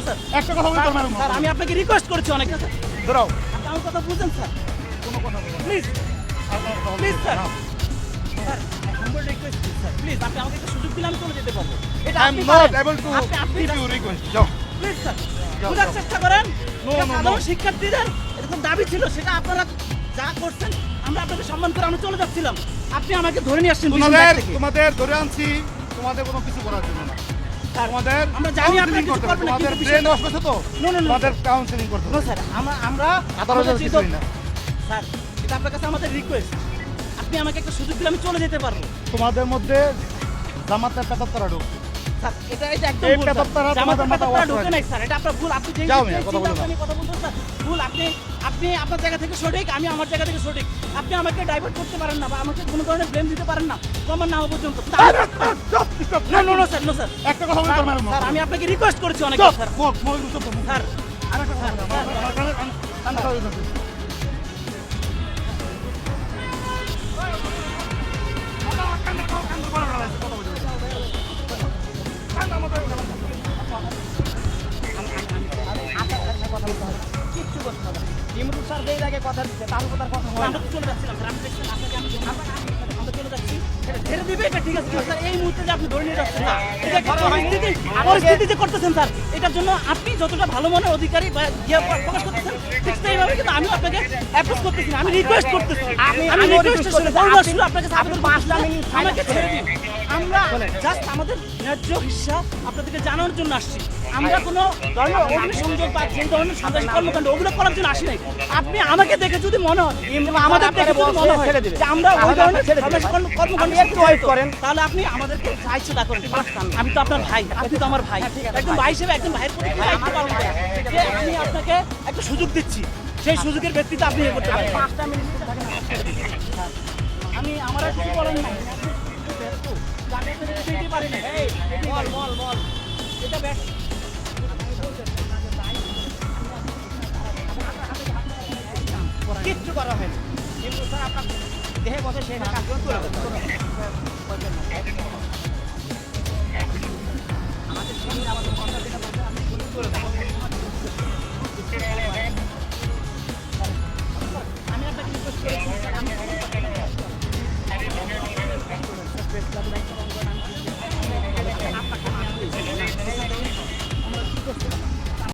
Sir একটা কথা বলতে আমি আপনাকে রিকোয়েস্ট করেছি অনেক স্যার দাঁড়াও। আপনি আমার কথা বুঝেন স্যার কোনো কথা প্লিজ প্লিজ স্যার না। Sir humble request sir please আপনি আমাকে একটা সুযোগ দিলে আমি চলে যেতে পারব এটা. যাও। প্লিজ স্যার বোঝার চেষ্টা করেন সাধারণ শিক্ষার্থীদের এরকম দাবি ছিল সেটা আপনারা যা করছেন আমরা আপনাকে সম্মান করে আমরা চলে যাচ্ছিলাম আপনি আমাকে ধরে নিয়ে আসছেন। তোমাদের ধরে আনছি তোমাদের কোনো কিছু করার জন্য না। তোমাদের আমরা জানি আপনারা কিছু করবেন না, তোমাদের কিন্তু ব্রেন ওয়াশ করছে তো। No, no, no, তোমাদের কাউন্সিলিং করতে নো স্যার আমরা না। স্যার এটা আপনার কাছে আমাদের রিকোয়েস্ট আপনি আমাকে একটা সুযোগ দিলে আমি চলে যেতে পারব। তোমাদের মধ্যে জামাতের পেতার তারা ঢুকছে স্যার এটা এটা একদম ভুল স্যার। পেপারটা জামাতের তোমাদের মাথা পেপারটা wash ঢোকে করে নাই স্যার এটা আপনার ভুল আপনি যে কথা না। বলছেন স্যার ভুল আপনার জায়গা থেকে সঠিক আমি আমার জায়গা থেকে সঠিক আপনি আমাকে ডাইভার্ট করতে পারেন না বা আমাকে কোনো ধরনের ব্লেম দিতে পারেন না তোমার নাম পর্যন্ত. না no no sir no sir একটা কথা বলতে স্যার স্যার, আমি আপনাকে রিকোয়েস্ট করেছি অনেক স্যার. স্যার আরেকটা কথা আপনি এটার জন্য আপনি যতটা ভালো মনের অধিকারী প্রকাশ করতেছেন ঠিক সেইভাবে কিন্তু আমি আপনাকে আমি আমি- আপনাকে আমরা জাস্ট আমাদের ন্যায্য হিসাব আপনাদেরকে জানানোর জন্য আসছি। আমরা কোনো ধরনের অগ্নিসংযোগ বা সেই ধরনের সন্ত্রাসী কর্মকাণ্ড ওগুলো করার জন্য আসি নাই। আপনি আমাকে দেখে যদি মনে হয় আমাদের দেখে যদি মনে হয়। যে আমরা ওই ধরনের দিবেন। কর্মকাণ্ড করেন। তাহলে আপনি আমাদেরকে যা ইচ্ছে তা করেন আমি তো আপনার ভাই আপনি তো আমার ভাই। একদম ভাই হিসেবে একদম ভাইয়ের প্রতি। যে আমি আপনাকে একটা সুযোগ দিচ্ছি। সেই সুযোগের ভিত্তিতে আপনি করতে পারেন। পাঁচটা মিনিট আমি আমার কিছু নাই। পারি না। বল বল বল। এটা ব্যাস কিচ্ছু করা হয়নি কিন্তু স্যার আপনার দেহে বসে সেই কাজ করে